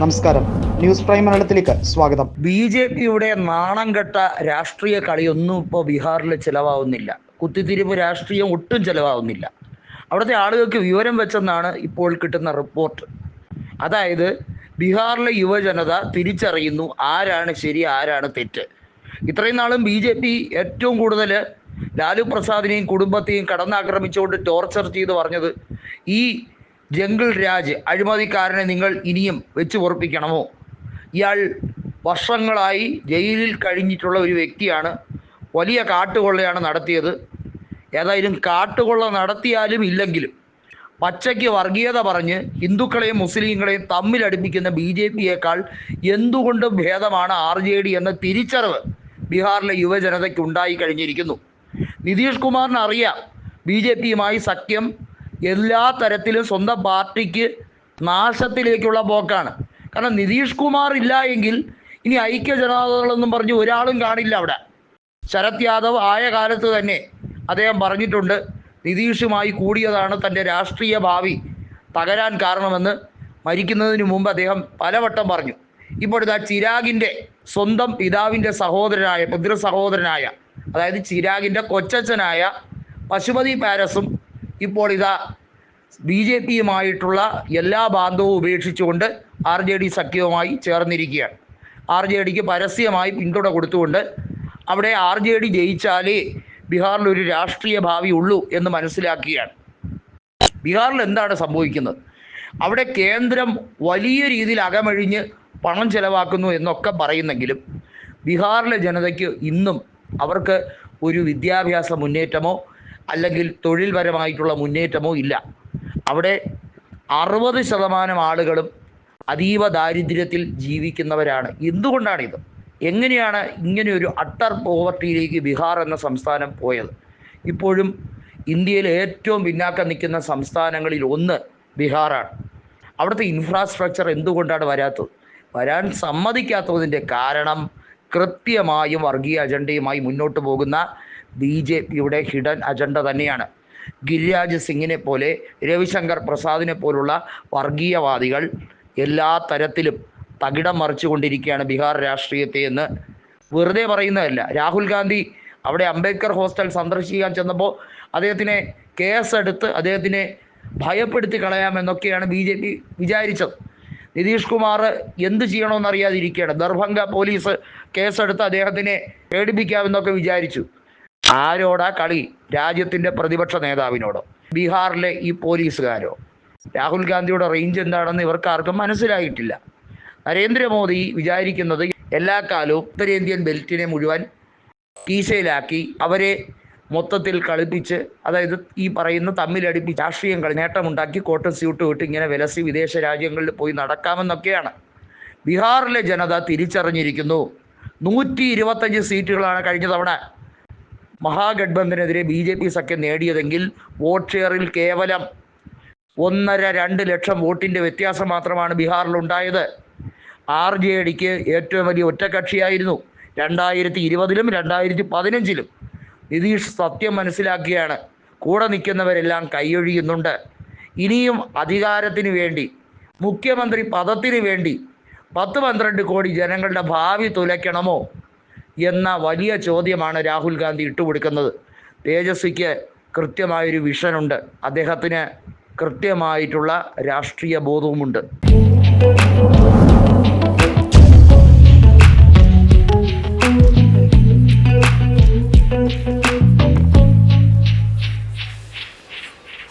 നമസ്കാരം. News prime മലയാളത്തിലേക്ക് സ്വാഗതം. ബി ജെ പിയുടെ നാണം കെട്ട രാഷ്ട്രീയ കളിയൊന്നും ഇപ്പോൾ ബീഹാറിൽ ചിലവാകുന്നില്ല കുത്തിത്തിരിപ്പ് രാഷ്ട്രീയം ഒട്ടും ചിലവാകുന്നില്ല അവിടുത്തെ ആളുകൾക്ക് വിവരം വെച്ചെന്നാണ് ഇപ്പോൾ കിട്ടുന്ന റിപ്പോർട്ട്. അതായത് ബീഹാറിലെ യുവജനത തിരിച്ചറിയുന്നു ആരാണ് ശരി ആരാണ് തെറ്റ്. ഇത്രയും നാളും ബി ജെ പി ഏറ്റവും കൂടുതൽ ലാലു പ്രസാദിനെയും കുടുംബത്തെയും കടന്നാക്രമിച്ചുകൊണ്ട് ടോർച്ചർ ചെയ്ത് പറഞ്ഞത് ഈ ജംഗിൾ രാജ് അഴിമതിക്കാരനെ നിങ്ങൾ ഇനിയും വെച്ച് പൊറപ്പിക്കണമോ? ഇയാൾ വർഷങ്ങളായി ജയിലിൽ കഴിഞ്ഞിട്ടുള്ള ഒരു വ്യക്തിയാണ്. വലിയ കാട്ടുകൊള്ളയാണ് നടത്തിയത്. ഏതായാലും കാട്ടുകൊള്ള നടത്തിയാലും ഇല്ലെങ്കിലും പച്ചയ്ക്ക് വർഗീയത പറഞ്ഞ് ഹിന്ദുക്കളെയും മുസ്ലിങ്ങളെയും തമ്മിലടുപ്പിക്കുന്ന ബി ജെ പിയേക്കാൾ എന്തുകൊണ്ടും ഭേദമാണ് ആർ ജെ ഡി എന്ന തിരിച്ചറിവ് ബീഹാറിലെ യുവജനതയ്ക്ക് ഉണ്ടായി കഴിഞ്ഞിരിക്കുന്നു. നിതീഷ് കുമാറിന് അറിയാം ബി ജെ പിയുമായി സഖ്യം എല്ലാ തരത്തിലും സ്വന്തം പാർട്ടിക്ക് നാശത്തിലേക്കുള്ള പോക്കാണ്. കാരണം നിതീഷ് കുമാർ ഇല്ല എങ്കിൽ ഇനി ഐക്യ ജനതാദളെന്നും പറഞ്ഞ് ഒരാളും കാണില്ല അവിടെ. ശരത് യാദവ് ആയ കാലത്ത് തന്നെ അദ്ദേഹം പറഞ്ഞിട്ടുണ്ട് നിതീഷുമായി കൂടിയതാണ് തന്റെ രാഷ്ട്രീയ ഭാവി തകരാൻ കാരണമെന്ന് മരിക്കുന്നതിന് മുമ്പ് അദ്ദേഹം പലവട്ടം പറഞ്ഞു. ഇപ്പോൾ ഇതാ ചിരാഗിന്റെ സ്വന്തം പിതാവിന്റെ സഹോദരനായ പിതൃ സഹോദരനായ അതായത് ചിരാഗിന്റെ കൊച്ചച്ഛനായ പശുപതി പാരസും ഇപ്പോൾ ഇതാ ബി ജെ പിയുമായിട്ടുള്ള എല്ലാ ബാന്ധവും ഉപേക്ഷിച്ചുകൊണ്ട് ആർ ജെ ഡി സഖ്യവുമായി ചേർന്നിരിക്കുകയാണ്. ആർ ജെ ഡിക്ക് പരസ്യമായി പിന്തുണ കൊടുത്തുകൊണ്ട് അവിടെ ആർ ജെ ഡി ജയിച്ചാലേ ബീഹാറിൽ ഒരു രാഷ്ട്രീയ ഭാവി ഉള്ളൂ എന്ന് മനസ്സിലാക്കുകയാണ് ബീഹാറിൽ എന്താണ് സംഭവിക്കുന്നത്? അവിടെ കേന്ദ്രം വലിയ രീതിയിൽ അകമഴിഞ്ഞ് പണം ചെലവാക്കുന്നു എന്നൊക്കെ പറയുന്നെങ്കിലും ബീഹാറിലെ ജനതയ്ക്ക് ഇന്നും അവർക്ക് ഒരു വിദ്യാഭ്യാസ മുന്നേറ്റമോ അല്ലെങ്കിൽ തൊഴിൽപരമായിട്ടുള്ള മുന്നേറ്റമോ ഇല്ല. അവിടെ അറുപത് ശതമാനം ആളുകളും അതീവ ദാരിദ്ര്യത്തിൽ ജീവിക്കുന്നവരാണ്. എന്തുകൊണ്ടാണിത്? എങ്ങനെയാണ് ഇങ്ങനെ ഒരു അട്ടർ പോവർട്ടിയിലേക്ക് ബീഹാർ എന്ന സംസ്ഥാനം പോയത്? ഇപ്പോഴും ഇന്ത്യയിൽ ഏറ്റവും പിന്നാക്കം നിൽക്കുന്ന സംസ്ഥാനങ്ങളിൽ ഒന്ന് ബീഹാറാണ്. അവിടുത്തെ ഇൻഫ്രാസ്ട്രക്ചർ എന്തുകൊണ്ടാണ് വരാത്തത്? വരാൻ സമ്മതിക്കാത്തതിന്റെ കാരണം കൃത്യമായും വർഗീയ അജണ്ടയുമായി മുന്നോട്ട് പോകുന്ന ബി ജെ പിയുടെ ഹിഡൻ അജണ്ട തന്നെയാണ്. ഗിരിരാജ് സിംഗിനെ പോലെ രവിശങ്കർ പ്രസാദിനെ പോലുള്ള വർഗീയവാദികൾ എല്ലാ തരത്തിലും തകിടം മറിച്ചുകൊണ്ടിരിക്കുകയാണ് ബീഹാർ രാഷ്ട്രീയത്തെ എന്ന് വെറുതെ പറയുന്നതല്ല. രാഹുൽ ഗാന്ധി അവിടെ അംബേദ്കർ ഹോസ്റ്റൽ സന്ദർശിക്കാൻ ചെന്നപ്പോൾ അദ്ദേഹത്തിനെ കേസെടുത്ത് അദ്ദേഹത്തിനെ ഭയപ്പെടുത്തി കളയാമെന്നൊക്കെയാണ് ബി ജെ പി വിചാരിച്ചത്. നിതീഷ് കുമാർ എന്ത് ചെയ്യണമെന്ന് അറിയാതിരിക്കുകയാണ് ദർഭംഗ പോലീസ് കേസെടുത്ത് അദ്ദേഹത്തിനെ പേടിപ്പിക്കാമെന്നൊക്കെ വിചാരിച്ചു. ആരോടാ കളി? രാജ്യത്തിന്റെ പ്രതിപക്ഷ നേതാവിനോടോ? ബീഹാറിലെ ഈ പോലീസുകാരോ? രാഹുൽ ഗാന്ധിയുടെ റേഞ്ച് എന്താണെന്ന് ഇവർക്കാർക്കും മനസ്സിലായിട്ടില്ല. നരേന്ദ്രമോദി വിചാരിക്കുന്നത് എല്ലാ കാലവും ഉത്തരേന്ത്യൻ ബെൽറ്റിനെ മുഴുവൻ കീശയിലാക്കി അവരെ മൊത്തത്തിൽ കളിപ്പിച്ച് അതായത് ഈ പറയുന്ന തമ്മിലടിപ്പിച്ച് രാഷ്ട്രീയം കളി നേട്ടമുണ്ടാക്കി കോട്ടൺ സ്യൂട്ട് വിട്ട് ഇങ്ങനെ വിലസി വിദേശ രാജ്യങ്ങളിൽ പോയി നടക്കാമെന്നൊക്കെയാണ്. ബീഹാറിലെ ജനത തിരിച്ചറിഞ്ഞിരിക്കുന്നു. നൂറ്റി ഇരുപത്തഞ്ച് സീറ്റുകളാണ് കഴിഞ്ഞ തവണ മഹാഗഡ്ബന്ധനെതിരെ ബി ജെ പി സഖ്യം നേടിയതെങ്കിൽ വോട്ട് ഷെയറിൽ കേവലം ഒന്നര രണ്ട് ലക്ഷം വോട്ടിന്റെ വ്യത്യാസം മാത്രമാണ് ബീഹാറിൽ ഉണ്ടായത്. ആർ ജെ ഡിക്ക് ഏറ്റവും വലിയ ഒറ്റക്കക്ഷിയായിരുന്നു രണ്ടായിരത്തി ഇരുപതിലും രണ്ടായിരത്തി പതിനഞ്ചിലും നിതീഷ് സത്യം മനസ്സിലാക്കിയാണ്. കൂടെ നിൽക്കുന്നവരെല്ലാം കൈയൊഴിയുന്നുണ്ട്. ഇനിയും അധികാരത്തിന് വേണ്ടി മുഖ്യമന്ത്രി പദത്തിന് വേണ്ടി പത്ത് പന്ത്രണ്ട് കോടി ജനങ്ങളുടെ ഭാവി തുലയ്ക്കണമോ എന്ന വലിയ ചോദ്യമാണ് രാഹുൽ ഗാന്ധി ഇട്ടുകൊടുക്കുന്നത്. തേജസ്വിക്ക് കൃത്യമായൊരു വിഷനുണ്ട്. അദ്ദേഹത്തിന് കൃത്യമായിട്ടുള്ള രാഷ്ട്രീയ ബോധവുമുണ്ട്.